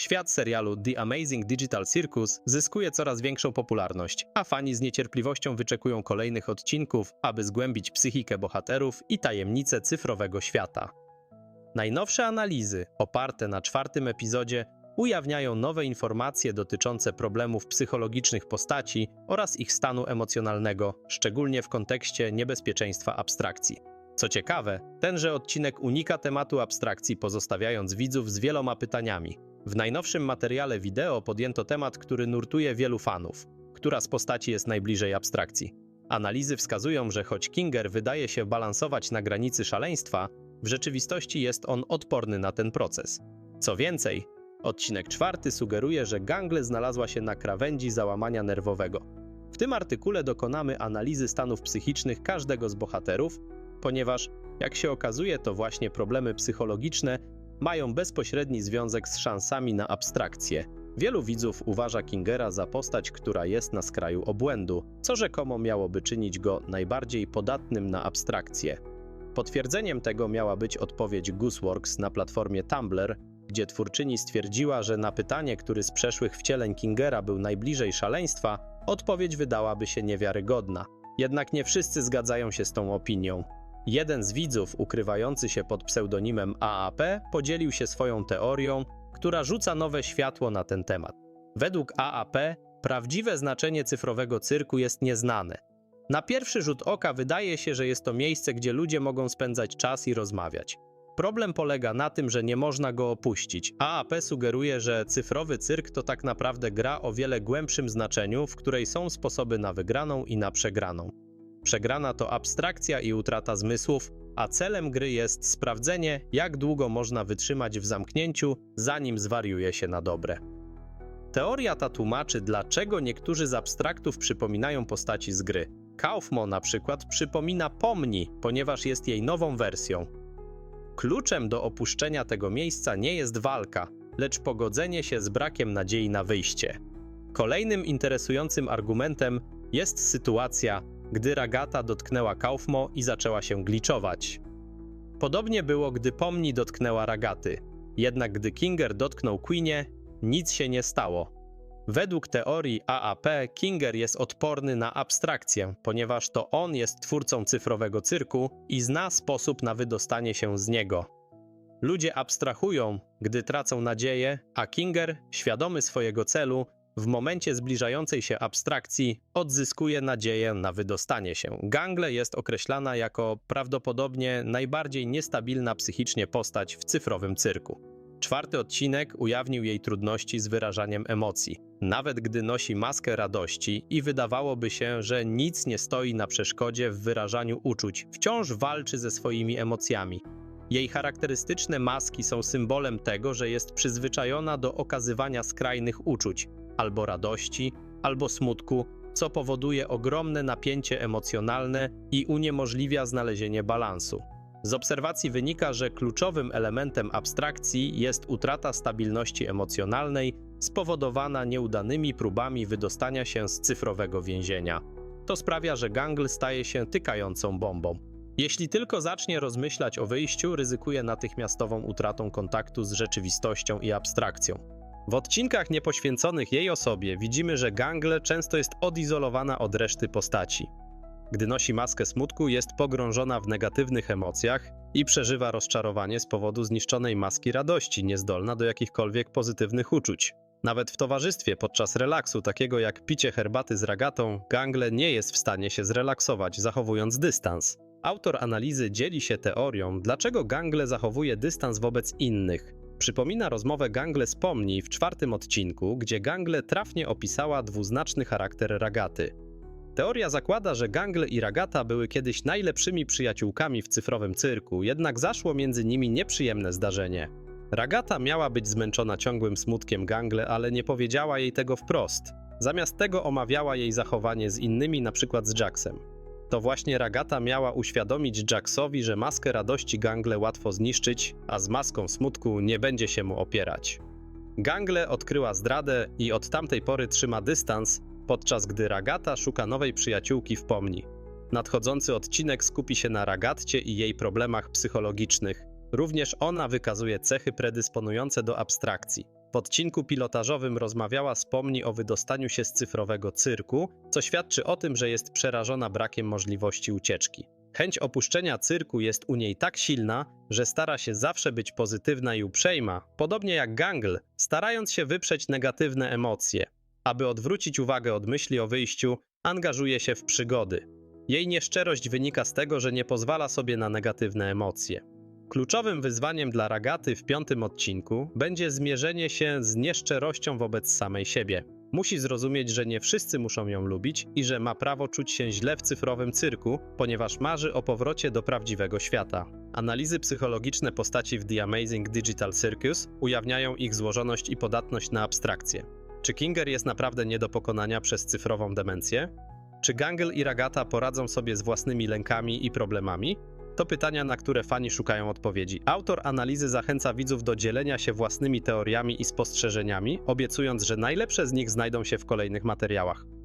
świat serialu The Amazing Digital Circus zyskuje coraz większą popularność, a fani z niecierpliwością wyczekują kolejnych odcinków, aby zgłębić psychikę bohaterów i tajemnice cyfrowego świata. Najnowsze analizy, oparte na czwartym epizodzie, ujawniają nowe informacje dotyczące problemów psychologicznych postaci oraz ich stanu emocjonalnego, szczególnie w kontekście niebezpieczeństwa abstrakcji. Co ciekawe, tenże odcinek unika tematu abstrakcji, pozostawiając widzów z wieloma pytaniami. W najnowszym materiale wideo podjęto temat, który nurtuje wielu fanów. Która z postaci jest najbliżej abstrakcji? Analizy wskazują, że choć Kinger wydaje się balansować na granicy szaleństwa, w rzeczywistości jest on odporny na ten proces. Co więcej, odcinek czwarty sugeruje, że Gangle znalazła się na krawędzi załamania nerwowego. W tym artykule dokonamy analizy stanów psychicznych każdego z bohaterów, ponieważ, jak się okazuje, to właśnie problemy psychologiczne mają bezpośredni związek z szansami na abstrakcję. Wielu widzów uważa Kingera za postać, która jest na skraju obłędu, co rzekomo miałoby czynić go najbardziej podatnym na abstrakcję. Potwierdzeniem tego miała być odpowiedź Gooseworks na platformie Tumblr, gdzie twórczyni stwierdziła, że na pytanie, który z przeszłych wcieleń Kingera był najbliżej szaleństwa, odpowiedź wydałaby się niewiarygodna. Jednak nie wszyscy zgadzają się z tą opinią. Jeden z widzów, ukrywający się pod pseudonimem AAP, podzielił się swoją teorią, która rzuca nowe światło na ten temat. Według AAP prawdziwe znaczenie cyfrowego cyrku jest nieznane. Na pierwszy rzut oka wydaje się, że jest to miejsce, gdzie ludzie mogą spędzać czas i rozmawiać. Problem polega na tym, że nie można go opuścić. AAP sugeruje, że cyfrowy cyrk to tak naprawdę gra o wiele głębszym znaczeniu, w której są sposoby na wygraną i na przegraną. Przegrana to abstrakcja i utrata zmysłów, a celem gry jest sprawdzenie, jak długo można wytrzymać w zamknięciu, zanim zwariuje się na dobre. Teoria ta tłumaczy, dlaczego niektórzy z abstraktów przypominają postaci z gry. Kaufmo na przykład przypomina Pomni, ponieważ jest jej nową wersją. Kluczem do opuszczenia tego miejsca nie jest walka, lecz pogodzenie się z brakiem nadziei na wyjście. Kolejnym interesującym argumentem jest sytuacja, gdy Ragata dotknęła Kaufmo i zaczęła się gliczować. Podobnie było, gdy Pomni dotknęła Ragaty. Jednak gdy Kinger dotknął Queenie, nic się nie stało. Według teorii AAP Kinger jest odporny na abstrakcję, ponieważ to on jest twórcą cyfrowego cyrku i zna sposób na wydostanie się z niego. Ludzie abstrahują, gdy tracą nadzieję, a Kinger, świadomy swojego celu, w momencie zbliżającej się abstrakcji odzyskuje nadzieję na wydostanie się. Gangle jest określana jako prawdopodobnie najbardziej niestabilna psychicznie postać w cyfrowym cyrku. Czwarty odcinek ujawnił jej trudności z wyrażaniem emocji. Nawet gdy nosi maskę radości i wydawałoby się, że nic nie stoi na przeszkodzie w wyrażaniu uczuć, wciąż walczy ze swoimi emocjami. Jej charakterystyczne maski są symbolem tego, że jest przyzwyczajona do okazywania skrajnych uczuć, albo radości, albo smutku, co powoduje ogromne napięcie emocjonalne i uniemożliwia znalezienie balansu. Z obserwacji wynika, że kluczowym elementem abstrakcji jest utrata stabilności emocjonalnej spowodowana nieudanymi próbami wydostania się z cyfrowego więzienia. To sprawia, że gangle staje się tykającą bombą. Jeśli tylko zacznie rozmyślać o wyjściu, ryzykuje natychmiastową utratą kontaktu z rzeczywistością i abstrakcją. W odcinkach niepoświęconych jej osobie widzimy, że Gangle często jest odizolowana od reszty postaci. Gdy nosi maskę smutku, jest pogrążona w negatywnych emocjach i przeżywa rozczarowanie z powodu zniszczonej maski radości, niezdolna do jakichkolwiek pozytywnych uczuć. Nawet w towarzystwie podczas relaksu, takiego jak picie herbaty z ragatą, Gangle nie jest w stanie się zrelaksować, zachowując dystans. Autor analizy dzieli się teorią, dlaczego Gangle zachowuje dystans wobec innych, Przypomina rozmowę Gangle z Pomni w czwartym odcinku, gdzie Gangle trafnie opisała dwuznaczny charakter Ragaty. Teoria zakłada, że Gangle i Ragata były kiedyś najlepszymi przyjaciółkami w cyfrowym cyrku, jednak zaszło między nimi nieprzyjemne zdarzenie. Ragata miała być zmęczona ciągłym smutkiem Gangle, ale nie powiedziała jej tego wprost. Zamiast tego omawiała jej zachowanie z innymi, np. z Jacksem. To właśnie Ragata miała uświadomić Jacksowi, że maskę radości Gangle łatwo zniszczyć, a z maską smutku nie będzie się mu opierać. Gangle odkryła zdradę i od tamtej pory trzyma dystans, podczas gdy Ragata szuka nowej przyjaciółki w pomni. Nadchodzący odcinek skupi się na Ragatcie i jej problemach psychologicznych. Również ona wykazuje cechy predysponujące do abstrakcji. W odcinku pilotażowym rozmawiała z Pomni o wydostaniu się z cyfrowego cyrku, co świadczy o tym, że jest przerażona brakiem możliwości ucieczki. Chęć opuszczenia cyrku jest u niej tak silna, że stara się zawsze być pozytywna i uprzejma, podobnie jak Gangle, starając się wyprzeć negatywne emocje. Aby odwrócić uwagę od myśli o wyjściu, angażuje się w przygody. Jej nieszczerość wynika z tego, że nie pozwala sobie na negatywne emocje. Kluczowym wyzwaniem dla Ragaty w piątym odcinku będzie zmierzenie się z nieszczerością wobec samej siebie. Musi zrozumieć, że nie wszyscy muszą ją lubić i że ma prawo czuć się źle w cyfrowym cyrku, ponieważ marzy o powrocie do prawdziwego świata. Analizy psychologiczne postaci w The Amazing Digital Circus ujawniają ich złożoność i podatność na abstrakcję. Czy Kinger jest naprawdę nie do pokonania przez cyfrową demencję? Czy Gangle i Ragata poradzą sobie z własnymi lękami i problemami? To pytania, na które fani szukają odpowiedzi. Autor analizy zachęca widzów do dzielenia się własnymi teoriami i spostrzeżeniami, obiecując, że najlepsze z nich znajdą się w kolejnych materiałach.